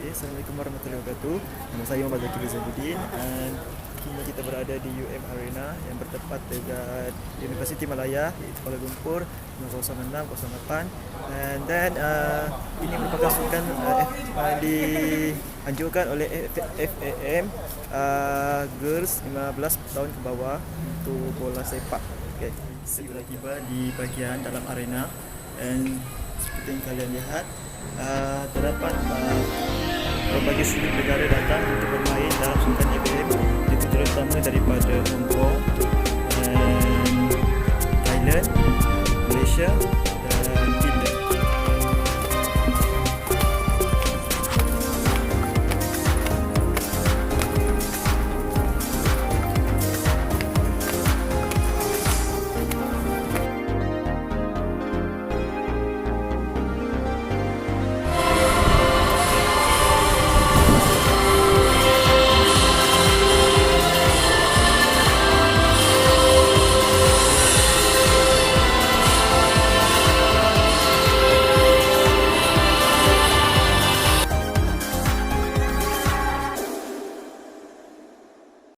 Okay, Assalamualaikum warahmatullahi wabarakatuh. Nama saya Muhammad Zakir Zainuddin dan kini kita berada di UM Arena yang bertempat dekat Universiti Malaya iaitu Kuala Lumpur 00608 and then uh, ini merupakan sukan uh, uh, dianjurkan oleh FAM uh, Girls 15 tahun ke bawah untuk bola sepak. Okay. Telah tiba di bahagian dalam arena dan seperti yang kalian lihat uh, terdapat uh, berbagai sudut negara datang untuk bermain dalam sukan ABM itu terutama daripada Hong Kong and Thailand, Malaysia